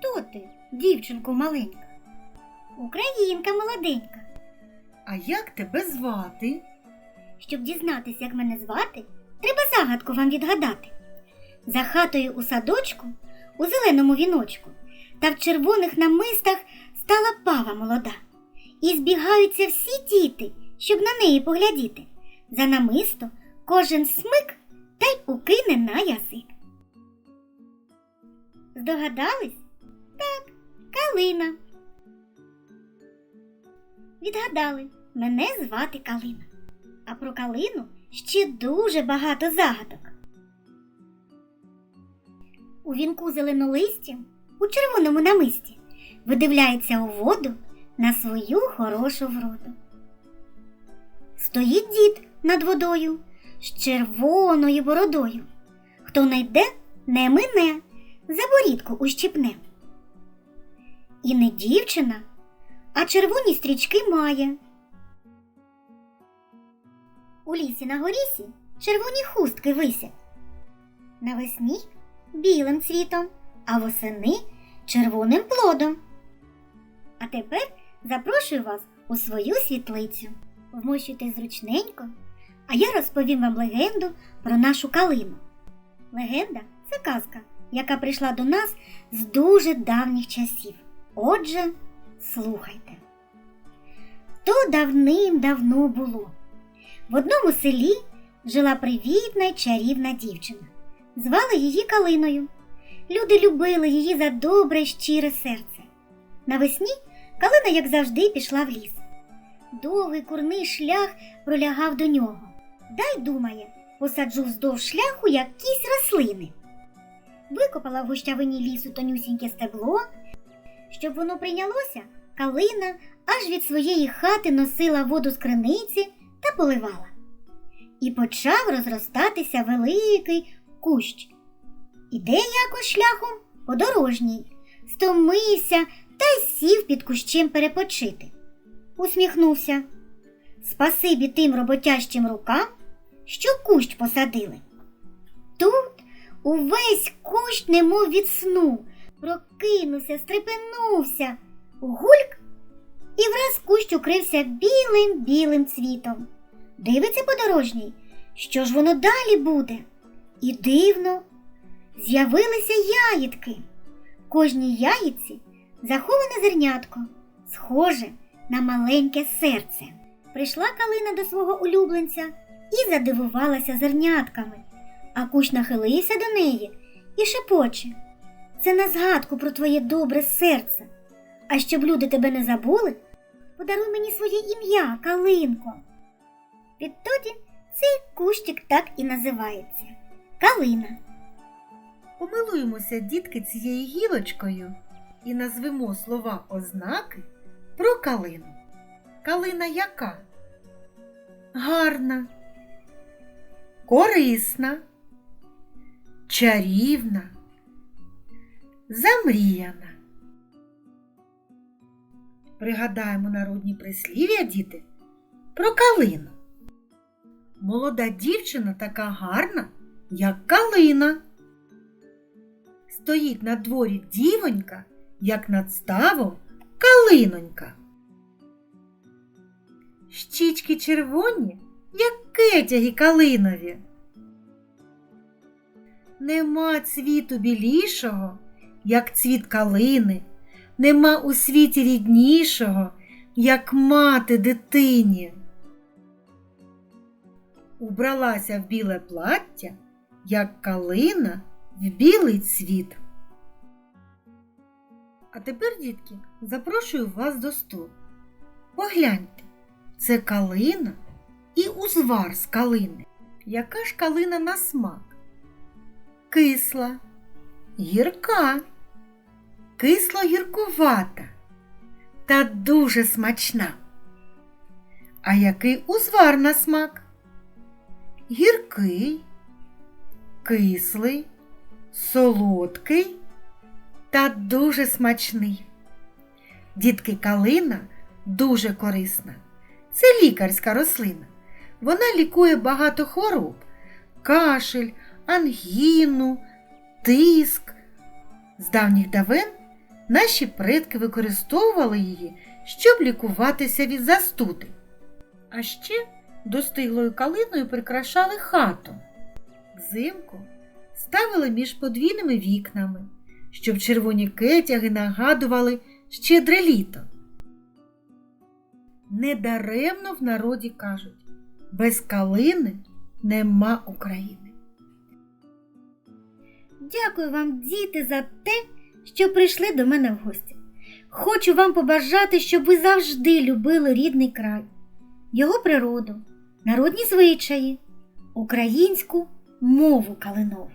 Хто ти, дівчинко маленька? Українка молоденька. А як тебе звати? Щоб дізнатися, як мене звати, треба загадку вам відгадати. За хатою у садочку, у зеленому віночку та в червоних намистах стала пава молода. І збігаються всі діти, щоб на неї поглядіти. За намисто кожен смик та й укине на язик. Здогадались? Калина. Відгадали, мене звати Калина. А про калину ще дуже багато загадок. У вінку зеленолисті, у червоному намисті, видивляється у воду на свою хорошу вроду. Стоїть дід над водою з червоною бородою. Хто найде, не мине, за борідку ущипне. І не дівчина, а червоні стрічки має. У лісі на горісі червоні хустки висять. Навесні білим цвітом, а восени червоним плодом. А тепер запрошую вас у свою світлицю. Вмощуйте зручненько, а я розповім вам легенду про нашу калину. Легенда це казка, яка прийшла до нас з дуже давніх часів. Отже, слухайте. То давним-давно було. В одному селі жила привітна й чарівна дівчина. Звали її Калиною. Люди любили її за добре, щире серце. Навесні Калина, як завжди, пішла в ліс. Довгий курний шлях пролягав до нього. Дай, думає, посаджу вздовж шляху якісь рослини. Викопала в гущавині лісу тонюсіньке стебло. Щоб воно прийнялося, калина аж від своєї хати носила воду з криниці та поливала. І почав розростатися великий кущ. Іде якось шляхом подорожній, стомився та й сів під кущем перепочити. Усміхнувся. Спасибі тим роботящим рукам, що кущ посадили. Тут увесь кущ, немов від сну, прокинувся, стрепенувся, гульк і враз кущ укрився білим білим цвітом. Дивиться подорожній, що ж воно далі буде? І дивно, з'явилися ягідки. В кожній ягідці заховане зернятко, схоже на маленьке серце. Прийшла калина до свого улюбленця і задивувалася зернятками, а кущ нахилився до неї і шепоче. Це на згадку про твоє добре серце. А щоб люди тебе не забули, подаруй мені своє ім'я, Калинко. Відтоді цей кущик так і називається Калина. Помилуємося, дітки, цією гілочкою і назвемо слова ознаки про калину. Калина яка? Гарна, корисна, чарівна, замріяна. Пригадаємо народні прислів'я, діти, про калину. Молода дівчина така гарна, як калина. Стоїть на дворі дівонька, як над ставом калинонька. Щічки червоні, як кетяги калинові. Нема цвіту білішого, як цвіт калини, нема у світі ріднішого, як мати дитині. Убралася в біле плаття, як калина в білий цвіт. А тепер, дітки, запрошую вас до столу. Погляньте, це калина і узвар з калини. Яка ж калина на смак? Кисла, гірка, кисло-гіркувата та дуже смачна. А який узвар на смак? Гіркий, кислий, солодкий та дуже смачний. Дітки калина дуже корисна. Це лікарська рослина. Вона лікує багато хвороб: кашель, ангіну, тиск. З давніх давен Наші предки використовували її, щоб лікуватися від застуди. А ще достиглою калиною прикрашали хату. Взимку ставили між подвійними вікнами, щоб червоні кетяги нагадували щедре літо. Недаремно в народі кажуть без калини нема України. Дякую вам, діти, за те, що прийшли до мене в гості. Хочу вам побажати, щоб ви завжди любили рідний край, його природу, народні звичаї, українську мову калинову.